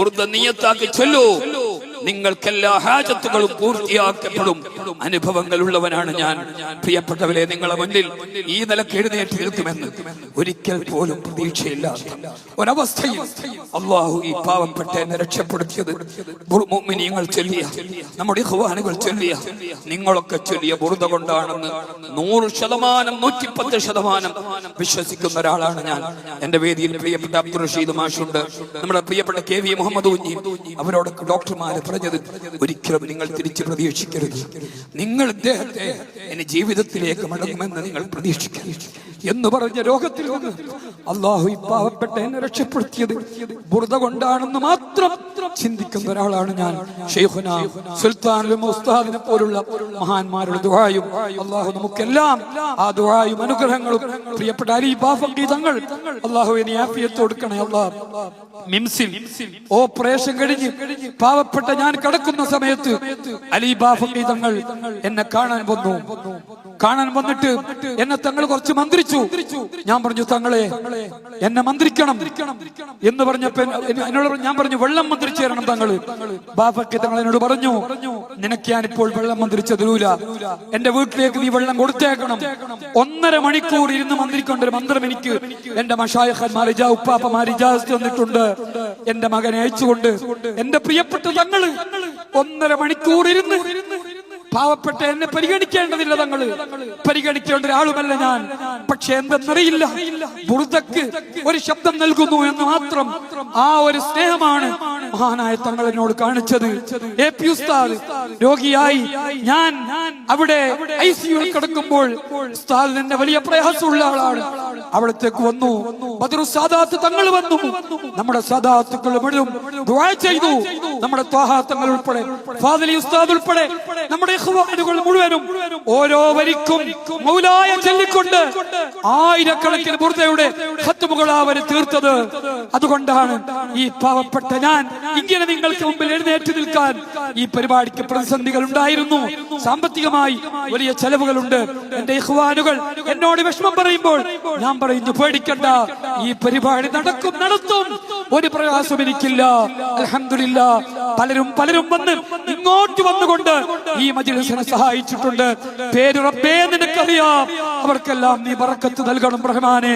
Kurd नियत आके छलो നിങ്ങൾക്കെല്ലാ ഹാജത്തുകളും പൂർത്തിയാക്കപ്പെടും. അനുഭവങ്ങൾ ഉള്ളവനാണ് ഞാൻ. പ്രിയപ്പെട്ടവരെ നിങ്ങളെ മുന്നിൽ ഈ നിലയ്ക്ക് എഴുന്നേറ്റ് നിൽക്കുമെന്ന് ഒരിക്കൽ പോലും പ്രതീക്ഷയില്ലാത്ത ഒരവസ്ഥയിൽ അള്ളാഹു ഈ പാവപ്പെട്ട എന്നെ രക്ഷപ്പെടുത്തിയത് മുഅ്മിനീങ്ങൾ ചൊല്ലിയ നമ്മുടെ ഹുവാനുകൾ ചൊല്ലിയ നിങ്ങളൊക്കെ ചൊല്ലിയ ബുറുത കൊണ്ടാണെന്ന് നൂറ് ശതമാനം നൂറ്റിപ്പത്ത് ശതമാനം വിശ്വസിക്കുന്ന ഒരാളാണ് ഞാൻ. എന്റെ വേദിയിൽ പ്രിയപ്പെട്ട അബ്ദുൾ റഷീദ് മാഷുണ്ട്. നമ്മുടെ പ്രിയപ്പെട്ട കെ വി മുഹമ്മദ് കുഞ്ഞി അവരോടൊക്കെ ഡോക്ടർമാര് പറഞ്ഞത് ഒരിക്കലും നിങ്ങൾ തിരിച്ച് പ്രതീക്ഷിക്കരുത്. നിങ്ങൾ ഇദ്ദേഹത്തെ എന്റെ ജീവിതത്തിലേക്ക് മടങ്ങുമെന്ന് നിങ്ങൾ പ്രതീക്ഷിക്കരുത്. എന്ന് പറഞ്ഞ രോഗത്തിൽ നിന്ന് അള്ളാഹു പാവപ്പെട്ട എന്നെ രക്ഷപ്പെടുത്തിയത് ബുറത കൊണ്ടാണെന്ന് മാത്രം ചിന്തിക്കുന്ന ഒരാളാണ് ഞാൻ. ഷെയ്ഖുന സുൽത്താൻ ഉസ്താദിനെ പോലുള്ള മഹാന്മാരുടെ ദുഹായും അള്ളാഹു നമുക്കെല്ലാം ആ ദുഹായും അനുഗ്രഹങ്ങളും പ്രിയപ്പെട്ട അലി ബാഫീതങ്ങൾ അള്ളാഹു ഇനി ആഫിയത്ത് കൊടുക്കണേ അള്ളാഹ് മിംസിൽ ഓപ്പറേഷൻ കഴിഞ്ഞ് പാവപ്പെട്ട ഞാൻ കിടക്കുന്ന സമയത്ത് അലി ബാഫീതങ്ങൾ എന്നെ കാണാൻ വന്നു. കാണാൻ വന്നിട്ട് എന്നെ തങ്ങൾ കുറച്ച് മന്ത്രിച്ചു. ഞാൻ പറഞ്ഞു തങ്ങളെ എന്നെ മന്ത്രിക്കണം എന്ന് പറഞ്ഞപ്പോ എന്നെ- എന്നോട് ഞാൻ പറഞ്ഞു വെള്ളം മന്ത്രിച്ചു തരണം തങ്ങൾ. ബാബക്കെ തങ്ങൾ എന്നോട് പറഞ്ഞു നിനക്ക് ഞാനിപ്പോൾ വെള്ളം മന്ത്രിച്ച തരൂല എന്റെ വീട്ടിലേക്ക് നീ വെള്ളം കൊടുത്തേക്കണം. ഒന്നര മണിക്കൂർ ഇരുന്ന് മന്ത്രിക്കൊണ്ട ഒരു മന്ത്രം എനിക്ക് എന്റെ മഷായഹന്മാരിജ ഇജാ ഉപ്പാപ്പമാർ ഇജാസ് തന്നിട്ടുണ്ട് എന്റെ മകനെ അയച്ചുകൊണ്ട് എന്റെ പ്രിയപ്പെട്ട തങ്ങൾ ഒന്നര മണിക്കൂർ ഇരുന്ന് പാവപ്പെട്ട എന്നെ പരിഗണിക്കേണ്ടതില്ല തങ്ങൾ. പരിഗണിക്കേണ്ട ഒരാളുമല്ല ഞാൻ. പക്ഷെ എന്തെന്നറിയില്ല. ബുറുദക്ക് ഒരു ശബ്ദം നൽകുന്നു എന്ന് മാത്രം ആ ഒരു സ്നേഹമാണ് മഹാനായ തങ്ങൾ എന്നോട് കാണിച്ചത്. എ പി ഉസ്താദ് രോഗിയായി ഞാൻ അവിടെ ഐ സിയു കിടക്കുമ്പോൾ ഉസ്താദ് എന്നെ വലിയ പ്രയാസമുള്ള ആളാണ്. അവിടത്തേക്ക് വന്നു. ബദറു സാദാത്ത് തങ്ങൾ വന്നു. നമ്മുടെ സാദാത്തുക്കൾ മുഴുവൻ ചെയ്തു. നമ്മുടെ ത്വാഹാത്തങ്ങൾ ഉൾപ്പെടെ ഫാദലി ഉസ്താദ് ഉൾപ്പെടെ നമ്മുടെ ഇഖ്വാനുകൾ മുഴുവനും ഓരോ വരിക്കും മൗലായ ചൊല്ലിക്കൊണ്ട് ആയിരക്കണക്കിന് ബുർദയുടെ ഹത്തുമുകൾ അവർ തീർത്തത്. അതുകൊണ്ടാണ് ഈ പാവപ്പെട്ട ഞാൻ ഇങ്ങനെ നിങ്ങൾക്ക് മുമ്പിൽ എഴുന്നേറ്റ് നിൽക്കാൻ ഈ പരിപാടിക്ക് പ്രതിസന്ധികൾ ഉണ്ടായിരുന്നു. സാമ്പത്തികമായി വലിയ ചെലവുകളുണ്ട്. എന്റെ ഇഹ്വാനുകൾ എന്നോട് വിഷമം പറയുമ്പോൾ ഞാൻ പറയുന്നു പേടിക്കണ്ട. ഈ പരിപാടി നടക്കും നടത്തും. ഒരു പ്രയാസം എനിക്കില്ല. അൽഹംദുലില്ലാ. പലരും പലരും വന്ന് ഇങ്ങോട്ട് വന്നുകൊണ്ട് ഈ മജിലിസിനെ സഹായിച്ചിട്ടുണ്ട്. പേരുറപ്പേ നിനക്കറിയാം. അവർക്കെല്ലാം നീ പറക്കത്ത് നൽകണം റഹ്മാനെ.